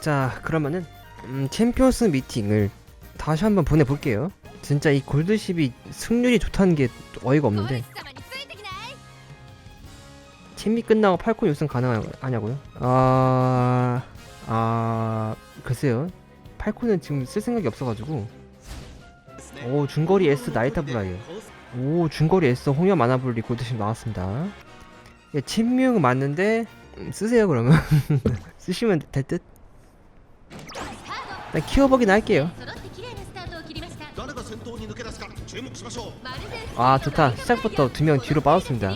자 그러면은 음, 챔피언스 미팅을 다시 한번 보내볼게요. 진짜 이 골드십이 승률이 좋다는 게 어이가 없는데. 챔미 끝나고 팔콘 우승 가능하냐고요? 아... 아... 글쎄요. 팔콘은 지금 쓸 생각이 없어가지고. 오 중거리 S 나이타 브라이어 오 중거리 S 홍여 마나블리 골드십 나왔습니다. 예, 침묵 맞는데 쓰세요 그러면. 쓰시면 될 듯? 일단 키워보긴 할게요. 아 좋다. 시작부터 두 명 뒤로 빠졌습니다.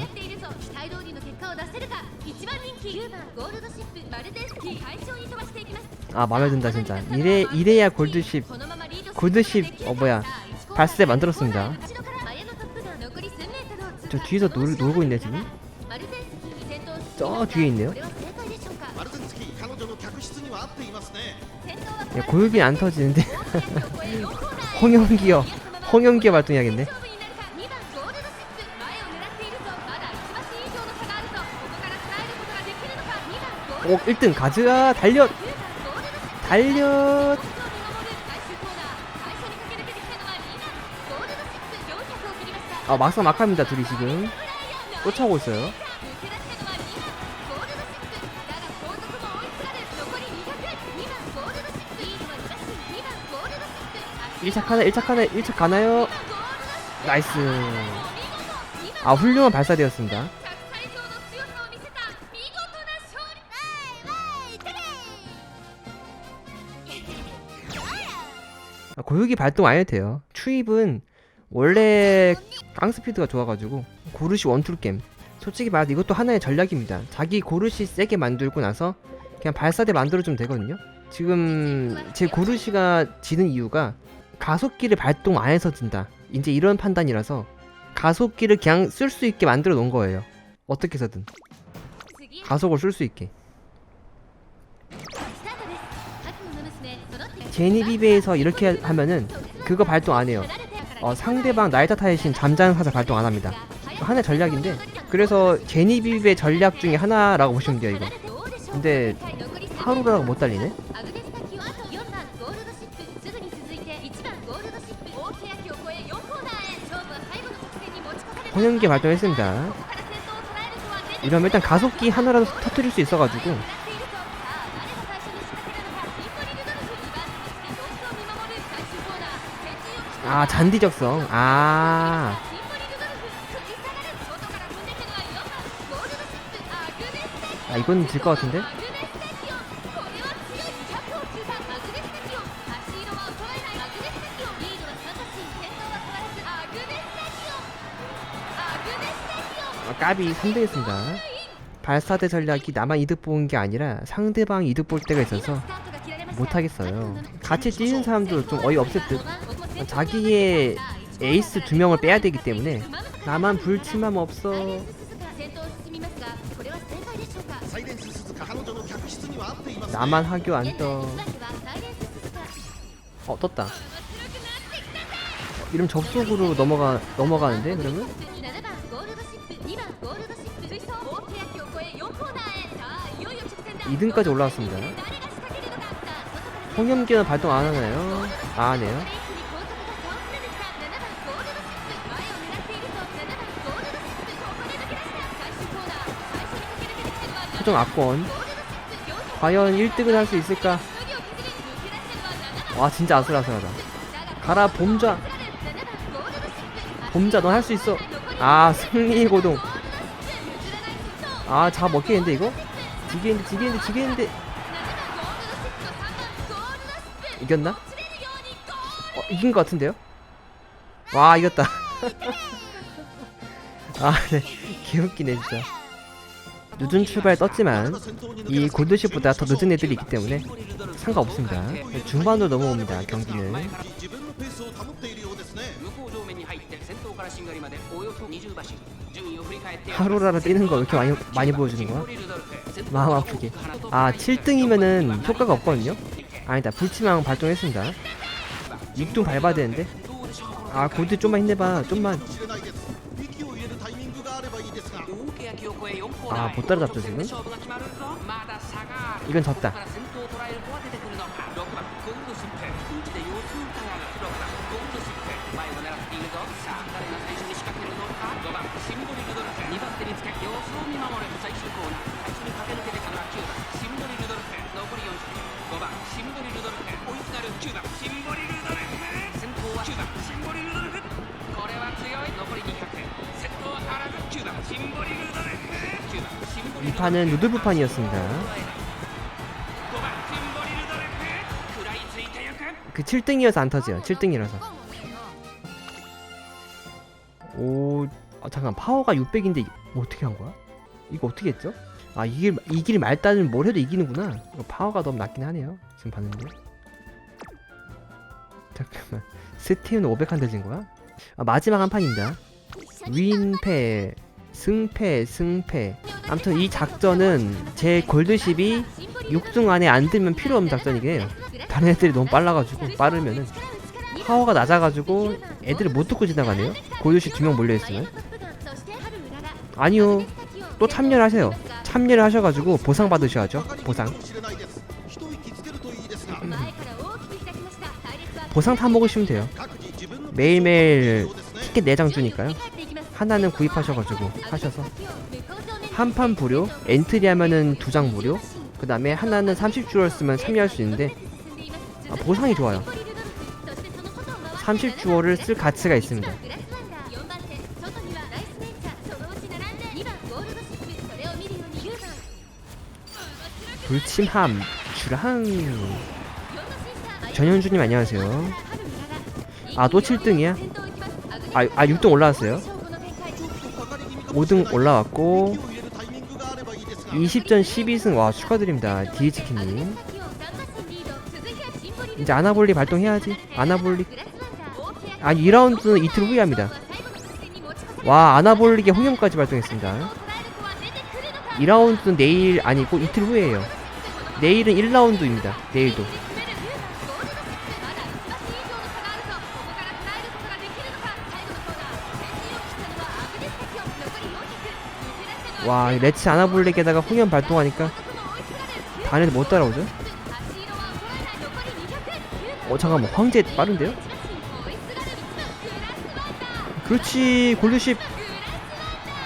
아 마음에 든다 진짜. 이래, 이래야 골드십 골드십 어 뭐야. 발세 만들었습니다. 저 뒤에서 놀, 놀고 있네 지금. 저 뒤에 있네요. 예, 야, 고유빈 안 터지는데. 홍영기요. 홍영기에 발동해야겠네. 오, 어, 1등 가즈아 달려 달려 아 막상 막합니다 둘이 지금 쫓아오고 있어요 1차 하나 1차 하나 1차 가나요? 나이스. 아 훌륭한 발사되었습니다. 아, 고육이 발동 안 해도 돼요. 추입은 원래 깡스피드가 좋아가지고 고르시 원툴겜 솔직히 말해서 이것도 하나의 전략입니다. 자기 고르시 세게 만들고 나서 그냥 발사대 만들어주면 되거든요. 지금 제 고르시가 지는 이유가 가속기를 발동 안 해서 진다. 이제 이런 판단이라서 가속기를 그냥 쓸 수 있게 만들어 놓은 거예요. 어떻게 해서든. 가속을 쓸 수 있게. 제니비베에서 이렇게 하면은 그거 발동 안 해요. 어, 상대방 나이타 타이신 잠자는 화살 발동 안 합니다. 하나의 전략인데 그래서 제니비베 전략 중에 하나라고 보시면 돼요 이거. 근데 하루라고 못 달리네 홍영기 발동했습니다. 이러면 일단 가속기 하나라도 터뜨릴 수 있어가지고. 아 잔디 적성. 아. 아, 이건 질 것 같은데? 까비 3대였습니다. 발사대 전략이 나만 이득 보는 게 아니라 상대방 이득 볼 때가 있어서 못하겠어요. 같이 뛰는 사람도 좀 어이없을 듯. 자기의 에이스 두 명을 빼야 되기 때문에 나만 불침함 없어. 나만 하교 안 떠. 어 떴다. 어, 이름 접속으로 넘어가 넘어가는데 그러면? 2등까지 올라왔습니다. 홍염기는 발동 안 하나요? 아 하네요? 최종 압권. 과연 1등을 할 수 있을까? 와 진짜 아슬아슬하다. 가라 봄자. 봄자 넌 할 수 있어. 아 승리의 고동. 아 잡아 먹겠는데 이거? 지겠는데 지겠는데 지겠는데. 이겼나? 어 이긴 것 같은데요? 와 이겼다. 아네. 개웃기네 진짜. 늦은 출발 떴지만 이 골드십보다 더 늦은 애들이 있기 때문에 상관없습니다. 중반으로 넘어옵니다 경기는 하루라도 뛰는 거 왜 이렇게 많이 많이 보여주는 거야? 마음 아프게. 아 7등이면은 효과가 없거든요. 아니다 불치망 발동했습니다. 6등 밟아야 되는데. 아 골드 좀만 힘내봐 좀만. 아못 따라잡죠 지금? 이건 졌다. クからゴールドシップ前を狙っているぞさあ誰が最初に仕掛けるのか5番シンボリルドルフ2番手につけ様子を見守る最終コーナー最初に駆け抜けてたのは9番シンボリルドルフ残り4匹5番シンボリルドルフ追いすがる9番シンボリルドルフ先頭は9番シンボリルドルフこれは強い残り200先頭は変わらず9番シンボリルドルフ2판은 누드부판이었습니 다. 그 7등이어서 안 터져요. 7등이라서. 오, 아, 잠깐 파워가 600인데 뭐 어떻게 한 거야? 이거 어떻게 했죠? 아 이길 이길 말단은 뭘 해도 이기는구나. 파워가 너무 낮긴 하네요. 지금 봤는데. 잠깐만. 스티븐 500한 대진 거야? 아, 마지막 한 판입니다. 윈패, 승패, 승패. 아무튼 이 작전은 제 골드십이 6등 안에 안 들면 필요 없는 작전이긴 해요. 다른 애들이 너무 빨라가지고 빠르면은 파워가 낮아가지고 애들을 못 듣고 지나가네요. 고유시 두 명 몰려있으면. 아니요. 또 참여를 하세요. 참여를 하셔가지고 보상 받으셔야죠. 보상. 음. 보상 타 먹으시면 돼요. 매일매일 티켓 4장 주니까요. 하나는 구입하셔가지고 하셔서. 한 판 무료 엔트리 하면은 두 장 무료. 그 다음에 하나는 30줄을 쓰면 참여할 수 있는데 아, 보상이 좋아요. 30주월을 쓸 가치가 있습니다. 불침함 주랑 전현주님 안녕하세요. 아 또 7등이야? 아, 아 6등 올라왔어요? 5등 올라왔고 20전 12승 와 축하드립니다 디에치킨님. 이제 아나볼리 발동해야지. 아나볼리. 아 2라운드는 이틀 후에 합니다. 와 아나볼릭의 홍염까지 발동했습니다. 2라운드는 내일 아니고 이틀 후에요. 내일은 1라운드입니다. 내일도. 와, 이 레츠 아나볼릭에다가 홍염 발동하니까 애들 못 따라오죠? 어, 잠깐만, 황제 빠른데요? 그렇지, 골드십.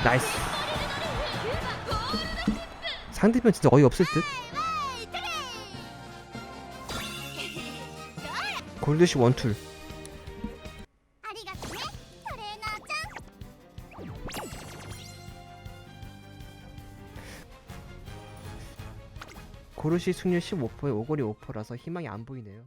나이스. 상대편 진짜 어이 없을 듯? 골드십 원툴. 고르시 승률 15%에 오거리 5%라서 희망이 안 보이네요.